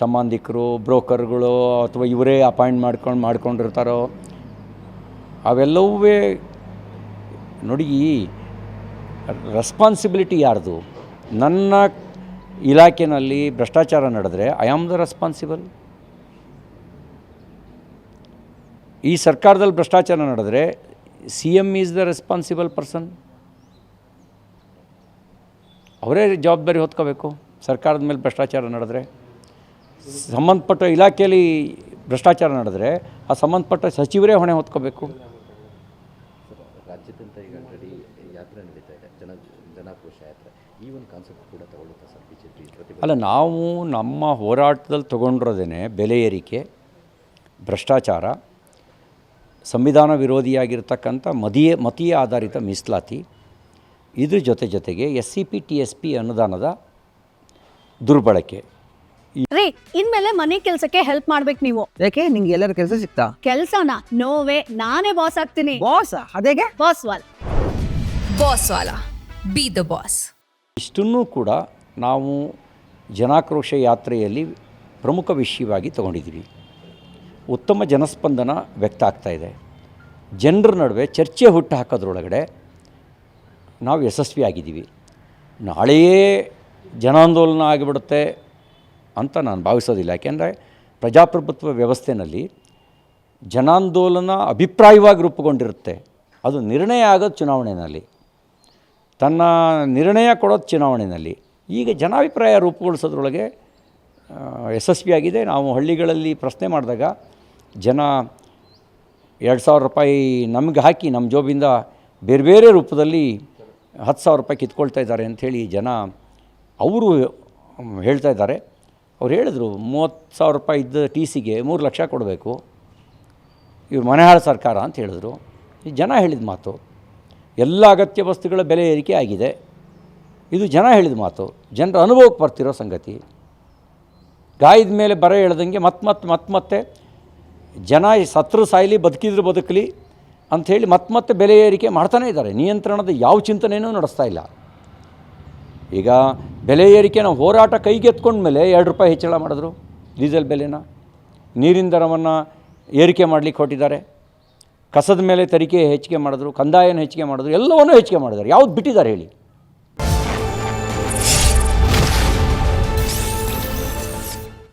ಸಂಬಂಧಿಕರು, ಬ್ರೋಕರ್ಗಳು ಅಥವಾ ಇವರೇ ಅಪಾಯಿಂಟ್ ಮಾಡ್ಕೊಂಡು ಮಾಡ್ಕೊಂಡಿರ್ತಾರೋ, ಅವೆಲ್ಲವೂ ನೋಡಿ ರೆಸ್ಪಾನ್ಸಿಬಿಲಿಟಿ ಯಾರ್ದು? ನನ್ನ ಇಲಾಖೆಯಲ್ಲಿ ಭ್ರಷ್ಟಾಚಾರ ನಡೆದ್ರೆ ಐ ಆಮ್ ದ ರೆಸ್ಪಾನ್ಸಿಬಲ್ ಈ ಸರ್ಕಾರದಲ್ಲಿ ಭ್ರಷ್ಟಾಚಾರ ನಡೆದ್ರೆ C M is the responsible person ಅವರೇ ಜವಾಬ್ದಾರಿ ಹೊತ್ಕೋಬೇಕು. ಸರ್ಕಾರದ ಮೇಲೆ ಭ್ರಷ್ಟಾಚಾರ ನಡೆದ್ರೆ. ಸಂಬಂಧಪಟ್ಟ ಇಲಾಖೆಯಲ್ಲಿ ಭ್ರಷ್ಟಾಚಾರ ನಡೆದರೆ ಆ ಸಂಬಂಧಪಟ್ಟ ಸಚಿವರೇ ಹೊಣೆ ಹೊತ್ಕೋಬೇಕು. ರಾಜ್ಯಾದ್ಯಂತ ಈಗ ಆಲ್ರೆಡಿ ಯಾತ್ರೆ ನಡೀತಾ ಇದೆ. ಜನ ಜನಾಕ್ರೋಶ ಯಾತ್ರೆ. ಈ ಒಂದು ಕಾನ್ಸೆಪ್ಟ್ ಕೂಡ ತಗೊಳ್ಳುತ್ತಾ ಸರ್ ಅಲ್ಲ ನಾವು ನಮ್ಮ ಹೋರಾಟದಲ್ಲಿ ತಗೊಂಡಿರೋದೇನೆ ಬೆಲೆ ಏರಿಕೆ ಭ್ರಷ್ಟಾಚಾರ ಸಂವಿಧಾನ ವಿರೋಧಿಯಾಗಿರ್ತಕ್ಕಂಥ ಮದೀಯ ಮತೀಯ ಆಧಾರಿತ ಮೀಸಲಾತಿ ಇದ್ರ ಜೊತೆ ಜೊತೆಗೆ S C P T S P ಅನುದಾನದ ದುರ್ಬಳಕೆ. ರೀ ಇನ್ಮೇಲೆ ಮನೆ ಕೆಲ್ಸಕ್ಕೆ ಹೆಲ್ಪ್ ಮಾಡ್ಬೇಕು ನೀವು. ಯಾಕೆ? ನಿಂಗೆ ಎಲ್ಲರ ಕೆಲಸ ಸಿಗ್ತಾ ಕೆಲ್ಸನ? ನೋವೇ ನಾನೇ ಬಾಸ್ ಆಗ್ತೀನಿ. Boss ಅದೇಗೆ? Boss wall. Boss Vala. Be the boss ಇಷ್ಟನ್ನೂ ಕೂಡ ನಾವು ಜನಾಕ್ರೋಶ ಯಾತ್ರೆಯಲ್ಲಿ ಪ್ರಮುಖ ವಿಷಯವಾಗಿ ತಗೊಂಡಿದ್ದೀವಿ. ಉತ್ತಮ ಜನಸ್ಪಂದನ ವ್ಯಕ್ತ ಆಗ್ತಾ ಇದೆ. ಜನರ ನಡುವೆ ಚರ್ಚೆ ಹುಟ್ಟು ಹಾಕೋದ್ರೊಳಗಡೆ ನಾವು ಯಶಸ್ವಿಯಾಗಿದ್ದೀವಿ. ನಾಳೆಯೇ ಜನಾಂದೋಲನ ಆಗಿಬಿಡುತ್ತೆ. ಅಂತ ನಾನು ಭಾವಿಸೋದಿಲ್ಲ. ಯಾಕೆಂದರೆ ಪ್ರಜಾಪ್ರಭುತ್ವ ವ್ಯವಸ್ಥೆಯಲ್ಲಿ ಜನಾಂದೋಲನ ಅಭಿಪ್ರಾಯವಾಗಿ ರೂಪುಗೊಂಡಿರುತ್ತೆ. ಅದು ನಿರ್ಣಯ ಆಗೋದು ಚುನಾವಣೆಯಲ್ಲಿ ತನ್ನ ನಿರ್ಣಯ ಕೊಡೋದು ಚುನಾವಣೆಯಲ್ಲಿ ಈಗ ಜನಾಭಿಪ್ರಾಯ ರೂಪುಗೊಳಿಸೋದ್ರೊಳಗೆ ಯಶಸ್ವಿಯಾಗಿದೆ. ನಾವು ಹಳ್ಳಿಗಳಲ್ಲಿ ಪ್ರಶ್ನೆ ಮಾಡಿದಾಗ ಜನ ಎರಡು ಸಾವಿರ ರೂಪಾಯಿ ನಮಗೆ ಹಾಕಿ ನಮ್ಮ ಜೋಬಿಂದ ಬೇರೆ ಬೇರೆ ರೂಪದಲ್ಲಿ ಹತ್ತು ಸಾವಿರ ರೂಪಾಯಿ ಕಿತ್ಕೊಳ್ತಾ ಇದ್ದಾರೆ ಅಂಥೇಳಿ ಜನ ಅವರು ಹೇಳ್ತಾ ಇದ್ದಾರೆ. ಅವ್ರು ಹೇಳಿದ್ರು, ಮೂವತ್ತು ಸಾವಿರ ರೂಪಾಯಿ ಇದ್ದ ಟಿ ಸಿಗೆ ಮೂರು ಲಕ್ಷ ಕೊಡಬೇಕು. ಇವ್ರು ಮನೆಹಾಳ ಸರ್ಕಾರ ಅಂತ ಹೇಳಿದ್ರು. ಈ ಜನ ಹೇಳಿದ ಮಾತು, ಎಲ್ಲ ಅಗತ್ಯ ವಸ್ತುಗಳ ಬೆಲೆ ಏರಿಕೆ ಆಗಿದೆ. ಇದು ಜನ ಹೇಳಿದ ಮಾತು, ಜನರ ಅನುಭವಕ್ಕೆ ಬರ್ತಿರೋ ಸಂಗತಿ. ಗಾಯದ ಮೇಲೆ ಬರ ಹೇಳ್ದಂಗೆ ಮತ್ತೆ ಮತ್ತೆ ಮತ್ತೆ ಮತ್ತೆ ಜನ ಸತ್ರು ಸಾಯಲಿ, ಬದುಕಿದ್ರು ಬದುಕಲಿ ಅಂಥೇಳಿ ಮತ್ತೆ ಮತ್ತೆ ಬೆಲೆ ಏರಿಕೆ ಮಾಡ್ತಾನೇ ಇದ್ದಾರೆ. ನಿಯಂತ್ರಣದ ಯಾವ ಚಿಂತನೆಯೂ ನಡೆಸ್ತಾ ಇಲ್ಲ. ಈಗ ಬೆಲೆ ಏರಿಕೆ ನಾವು ಹೋರಾಟ ಕೈಗೆತ್ಕೊಂಡ ಮೇಲೆ ಎರಡು ರೂಪಾಯಿ ಹೆಚ್ಚಳ ಮಾಡಿದ್ರು. ಡೀಸೆಲ್ ಬೆಲೆನ, ನೀರಿನ ದರವನ್ನು ಏರಿಕೆ ಮಾಡಲಿಕ್ಕೆ ಹೊಟ್ಟಿದ್ದಾರೆ ಕಸದ ಮೇಲೆ ತೆರಿಗೆ ಹೆಚ್ಚಿಗೆ ಮಾಡಿದ್ರು, ಕಂದಾಯನ ಹೆಚ್ಚಿಗೆ ಮಾಡಿದ್ರು, ಎಲ್ಲವನ್ನೂ ಹೆಚ್ಚಿಗೆ ಮಾಡಿದ್ದಾರೆ. ಯಾವ್ದು ಬಿಟ್ಟಿದ್ದಾರೆ ಹೇಳಿ.